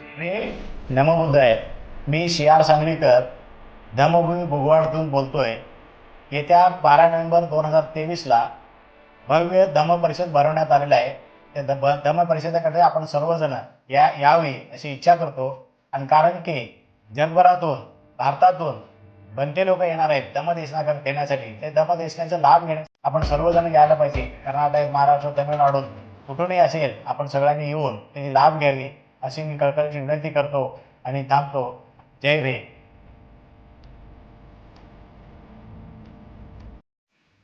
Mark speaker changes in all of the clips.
Speaker 1: मी नमबुद्ध आहे me she R Sanglikar. Dhammabhumi बुगवाडतून बोलतोय. येत्या बारा नोव्हेंबर दोन हजार तेवीसला भव्य धम्म परिषद भरवण्यात आलेलं आहे. त्या धम धम्म परिषदेकडे आपण सर्वजण या यावे अशी इच्छा करतो. आणि कारण की जगभरातून भारतातून बनते लोक येणार आहेत धम्मदेशना देण्यासाठी ते धम्मदेशनाचा लाभ घेण्यास आपण सर्वजण घ्यायला पाहिजे. कर्नाटक महाराष्ट्र तमिळनाडू कुठूनही असेल आपण सगळ्यांनी येऊन त्याची लाभ घ्यावी. अशी मी कळकळीची विनंती करतो आणि थांबतो. जय भीम.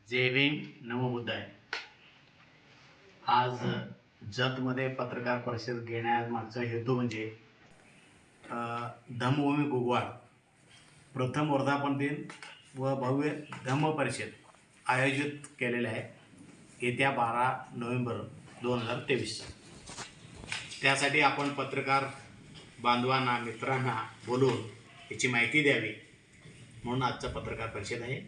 Speaker 1: जय भीम नवबुद्धाय आहे आज जतमध्ये पत्रकार परिषद घेण्यामागचा हेतू म्हणजे धमभूमी धम्मभूमी गुगवाड प्रथम वर्धापन दिन व भव्य धम्म परिषद आयोजित केलेले आहे येत्या बारा नोव्हेंबर दोन हजार तेवीस त्यासाठी आपण पत्रकार बांधवांना मित्रांना बोलून याची माहिती द्यावी. म्हणून आजचा पत्रकार परिषद आहे.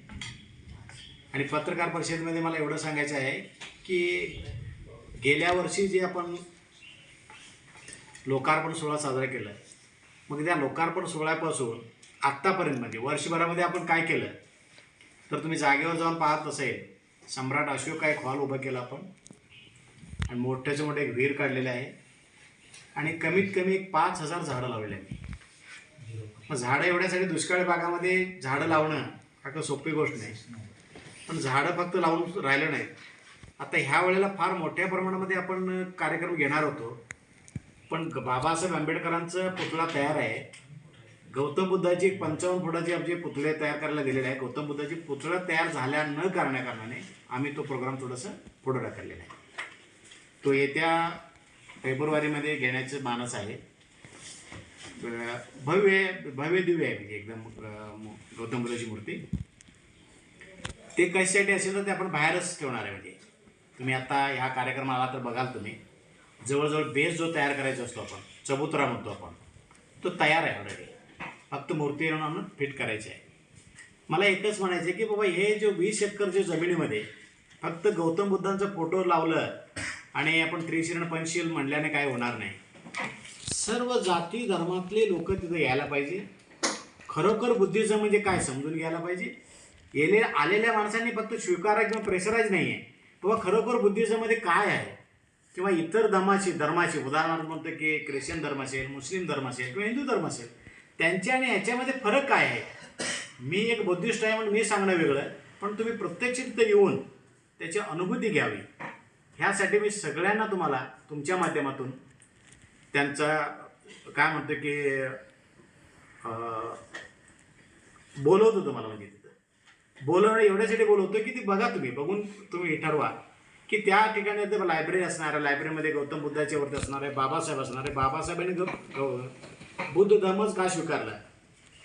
Speaker 1: आणि पत्रकार परिषदेमध्ये मला एवढं सांगायचं आहे की गेल्या वर्षी जे आपण लोकार्पण सोहळा साजरा केला मग त्या लोकार्पण सोहळ्यापासून आत्तापर्यंत म्हणजे वर्षभरामध्ये आपण काय केलं? तर तुम्ही जागेवर जाऊन पाहत असेल सम्राट अशोक एक हॉल उभा केला आपण. आणि मोठ्याचं मोठे एक विहीर काढलेले आहे. आणि कमीत कमी एक पाच हजार झाडं लावलेली आहेत मग झाडं एवढ्यासाठी दुष्काळी भागामध्ये झाडं लावणं हा सोपी गोष्ट नाही. पण झाडं फक्त लावून राहिलं नाहीत आता ह्या वेळेला फार मोठ्या प्रमाणामध्ये आपण कार्यक्रम घेणार होतो. पण ग- बाबासाहेब आंबेडकरांचं पुतळा तयार आहे. गौतम बुद्धाची एक पंचावन्न फुटाची आमचे पुतळे तयार करायला दिलेले आहे. गौतम बुद्धाची पुतळा तयार झाल्या न करण्याकारणाने आम्ही तो प्रोग्राम थोडंसं पुढं ढकललेला आहे. तो येत्या फेब्रुवारीमध्ये घेण्याचं मानस आहे. भव्य भव्य दिव्य आहे म्हणजे एकदम गौतम बुद्धाची मूर्ती. ते कशासाठी असेल तर ते आपण बाहेरच ठेवणार आहे म्हणजे. तुम्ही आता ह्या कार्यक्रमाला तर बघाल तुम्ही. जवळजवळ बेस जो तयार करायचा असतो आपण चबुतरा म्हणतो आपण तो तयार आहे ऑलरेडी फक्त मूर्ती आणून फिट करायची आहे. मला एकच म्हणायचं आहे की बाबा हे जो वीस एकरच्या जमिनीमध्ये फक्त गौतम बुद्धांचा फोटो लावलं आणि आपण त्रिशरण पंचशील म्हणल्याने काय होणार नाही. सर्व जाती धर्मातले लोक तिथं यायला पाहिजे. खरोखर बुद्धिझम म्हणजे काय समजून घ्यायला पाहिजे. येले आलेल्या माणसांनी फक्त स्वीकारा किंवा प्रेशराईज नाही आहे बाबा खरोखर बुद्धिझममध्ये काय आहे? किंवा इतर धर्माची धर्माची उदाहरणार्थ म्हणतो की ख्रिश्चन धर्म असेल मुस्लिम धर्म असेल किंवा हिंदू धर्म असेल त्यांच्या आणि याच्यामध्ये फरक काय आहे? मी एक बुद्धिस्ट आहे म्हणून मी सांगणं वेगळं पण तुम्ही प्रत्यक्ष तिथं येऊन त्याची अनुभूती घ्यावी. ह्यासाठी मी सगळ्यांना तुम्हाला तुमच्या माध्यमातून त्यांचा काय म्हणतो की बोलवतो तुम्हाला म्हणजे तिथं. बोलवणं एवढ्यासाठी बोलवतो की ती बघा तुम्ही बघून तुम्ही ठरवा. की त्या ठिकाणी तर लायब्ररी असणार आहे लायब्ररीमध्ये गौतम बुद्धाच्या वरती असणार आहे बाबासाहेब असणार आहे बाबासाहेबांनी गौ- बुद्ध धर्मच का स्वीकारला?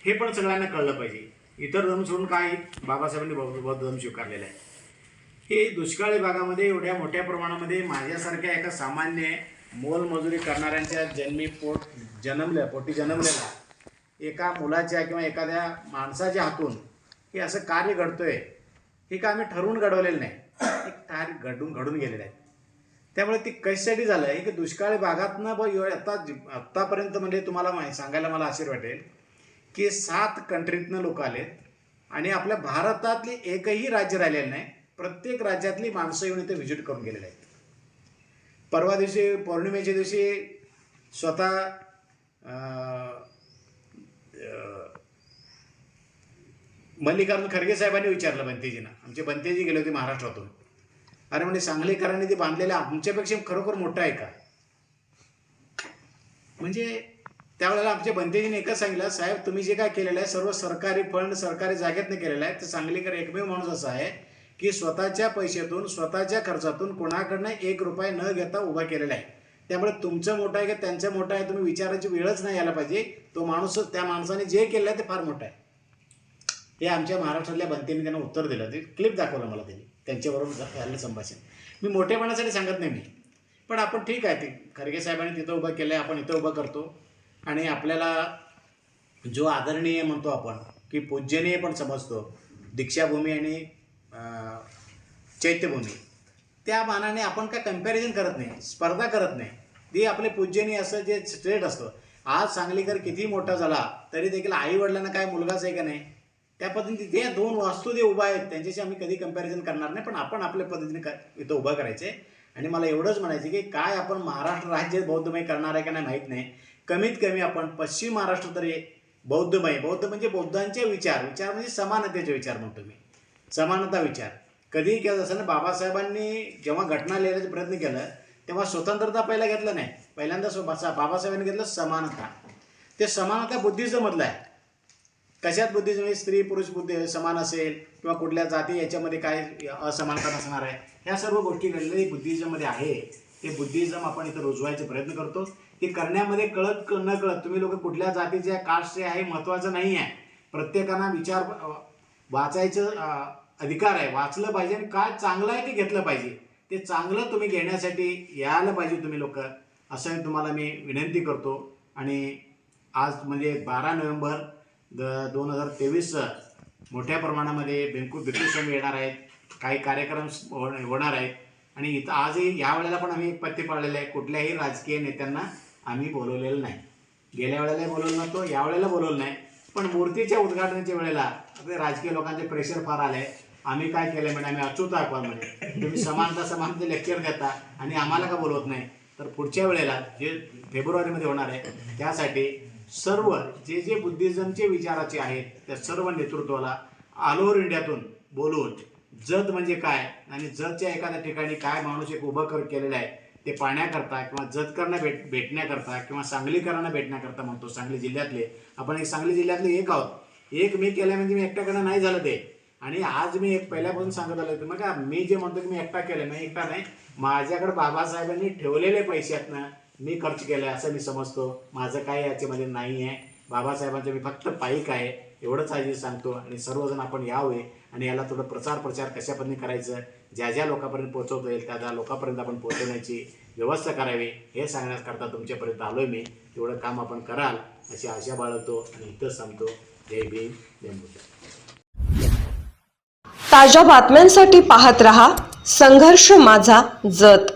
Speaker 1: हे पण सगळ्यांना कळलं पाहिजे. इतर धर्म सोडून काय बाबासाहेबांनी बौद्ध बौद्ध धर्म स्वीकारलेला आहे. हे दुष्काळी भागामध्ये एवढ्या मोठ्या प्रमाणामध्ये माझ्यासारख्या एका सामान्य मोलमजुरी करणाऱ्यांच्या जन्मी पोट जन्मल्या पोटी जन्मलेला एका मुलाच्या किंवा एखाद्या माणसाच्या हातून हे असं कार्य घडतोय हे का आम्ही ठरवून घडवलेलं नाही. एक कार्य घडून घडून गेलेलं आहे. त्यामुळे ती कशासाठी झालं आहे की दुष्काळी भागातनं ब एव- आता आत्तापर्यंत म्हणजे तुम्हाला माहिती सांगायला मला आश्चर्य वाटेल की सात कंट्रीतनं लोक आलेत आणि आपल्या भारतातली एकही राज्य राहिलेलं नाही. प्रत्येक राज्यातली माणसं येऊन इथे व्हिजिट करून गेलेले आहेत. परवा दिवशी पौर्णिमेच्या दिवशी स्वतः मल्लिकार्जुन खरगे साहेबांनी विचारलं बंतेजींना. आमचे बंतेजी गेले होते महाराष्ट्रातून. अरे म्हणजे सांगलीकरांनी ते बांधलेलं आमच्यापेक्षा खरोखर मोठं आहे का? म्हणजे त्यावेळेला आमच्या बंतेजीने एकच सांगितलं साहेब तुम्ही जे काय केलेलं आहे सर्व सरकारी फंड सरकारी जागेतनं केलेलं आहे तर सांगलीकर एकमेव माणूस असा आहे की स्वतःच्या पैशातून स्वतःच्या खर्चातून कोणाकडनं एक रुपये न घेता उभा केलेला आहे. त्यामुळे तुमचं मोठं आहे की त्यांचं मोठं आहे तुम्ही विचारायची वेळच नाही यायला पाहिजे. तो माणूस त्या माणसाने जे केलं आहे ते फार मोठं आहे. हे आमच्या महाराष्ट्रातल्या बनतेने त्यांना उत्तर दिलं. ते क्लिप दाखवलं मला त्यांनी त्यांच्याबरोबर झालेलं संभाषण. मी मोठेपणासाठी सांगत नाही मी. पण आपण ठीक आहे ते खरगे साहेबांनी तिथं उभं केलं आहे आपण इथं उभं करतो. आणि आपल्याला जो आदरणीय म्हणतो आपण की पूजनीय पण समजतो. दीक्षाभूमी आणि चैत्यभूमी. त्या मानाने आपण काय कंपॅरिझन करत नाही स्पर्धा करत नाही. ती आपले पूज्यनी असं जे स्ट्रेट असतं. आज सांगलीकर किती मोठा झाला तरी देखील आई वडिलांना काय मुलगाच आहे का नाही? त्या पद्धतीने ते दोन वास्तू जे उभा आहेत त्यांच्याशी आम्ही कधी कंपॅरिझन करणार नाही पण आपण आपल्या पद्धतीने क- इथं उभं करायचे. आणि मला एवढंच म्हणायचं की काय आपण महाराष्ट्र राज्य बौद्धमय करणार आहे का नाही माहीत नाही. कमीत कमी आपण पश्चिम महाराष्ट्र तरी बौद्धमय. बौद्ध म्हणजे बौद्धांचे विचार. विचार म्हणजे समानतेचे विचार म्हणतो मी. समानता विचार. कधीही केलं असेल ना बाबासाहेबांनी जेव्हा घटना लिहिण्याचा प्रयत्न केला तेव्हा स्वतंत्रता पहिला घेतलं नाही. पहिल्यांदा स्व- बाबासाहेबांनी घेतलं समानता. ते समानता बुद्धिझममधलं आहे. कशात बुद्धिझम म्हणजे स्त्री पुरुष बुद्धी समान असेल किंवा कुठल्या जाती याच्यामध्ये काय असमानता नसणार आहे? ह्या सर्व गोष्टी घडलेली बुद्धिझममध्ये आहे. ते बुद्धिझम आपण इथं रुजवायचे प्रयत्न करतो. ते करण्यामध्ये कळत न कळत तुम्ही लोक कुठल्या जातीचे आहे, कास्टचे आहे महत्त्वाचं नाही आहे प्रत्येकाना विचार वाचायचं अधिकार आहे. वाचलं पाहिजे आणि काय चांगलं आहे ते घेतलं पाहिजे. ते चांगलं तुम्ही घेण्यासाठी यायला पाहिजे तुम्ही लोक. असं तुम्हाला मी विनंती करतो. आणि आज म्हणजे बारा नोव्हेंबर द दोन हजार तेवीस मोठ्या प्रमाणामध्ये बेंकू भिक्खू स्वामी येणार आहेत. काही कार्यक्रम हो- होणार आहेत. आणि इथं आजही या वेळेला पण आम्ही पत्ते पाळलेले आहे कुठल्याही राजकीय नेत्यांना आम्ही बोलवलेलं नाही. गेल्या वेळेला बोलवलं नव्हतं या वेळेला बोलवलं नाही. पण मूर्तीच्या उद्घाटनाच्या वेळेला राजकीय लोकांचे प्रेशर फार आले आम्ही काय केलं म्हणजे आम्ही अचूक आहोत म्हणे. तुम्ही समानता समानते लेक्चर देता आणि आम्हाला का बोलवत नाही? तर पुढच्या वेळेला जे फेब्रुवारीमध्ये होणार आहे त्यासाठी सर्व जे जे बुद्धिझमचे विचाराचे आहेत त्या सर्व नेतृत्वाला ऑल ओव्हर इंडियातून बोलवून जत म्हणजे काय? आणि जतच्या एखाद्या ठिकाणी काय माणूस एक उभं कर केलेलं आहे ते पाहण्याकरता किंवा जतकरांना भेट भेटण्याकरता किंवा सांगलीकरांना भेटण्याकरता म्हणतो सांगली जिल्ह्यातले. आपण एक सांगली जिल्ह्यातले एक आहोत. एक मी केलं म्हणजे मी एकट्याकडनं नाही झालं ते. आणि आज मी एक पहिल्यापासून सांगत आलो मग का मी जे म्हणतो की मी एकटा केलं नाही एकटा नाही. माझ्याकडे बाबासाहेबांनी ठेवलेले पैशातनं मी खर्च केलं असं मी समजतो. माझं काही याच्यामध्ये नाही आहे. बाबासाहेबांचं मी फक्त पाईक आहे. एवढंच आज सांगतो आणि सर्वजण आपण यावे आणि याला थोडं प्रचार प्रचार कशा पद्धतीने करायचं ज्या ज्या लोकांपर्यंत पोहोचवता येईल त्या त्या लोकांपर्यंत आपण पोहोचवण्याची व्यवस्था करावी हे सांगण्याकरता तुमच्यापर्यंत आलो मी. तेवढं काम आपण कराल अशी आशा बाळगतो आणि इथंच सांगतो जय भीम जय मुद्दा
Speaker 2: ताज्या बातम्यांसाठी पाहत रहा संघर्ष माझा जत.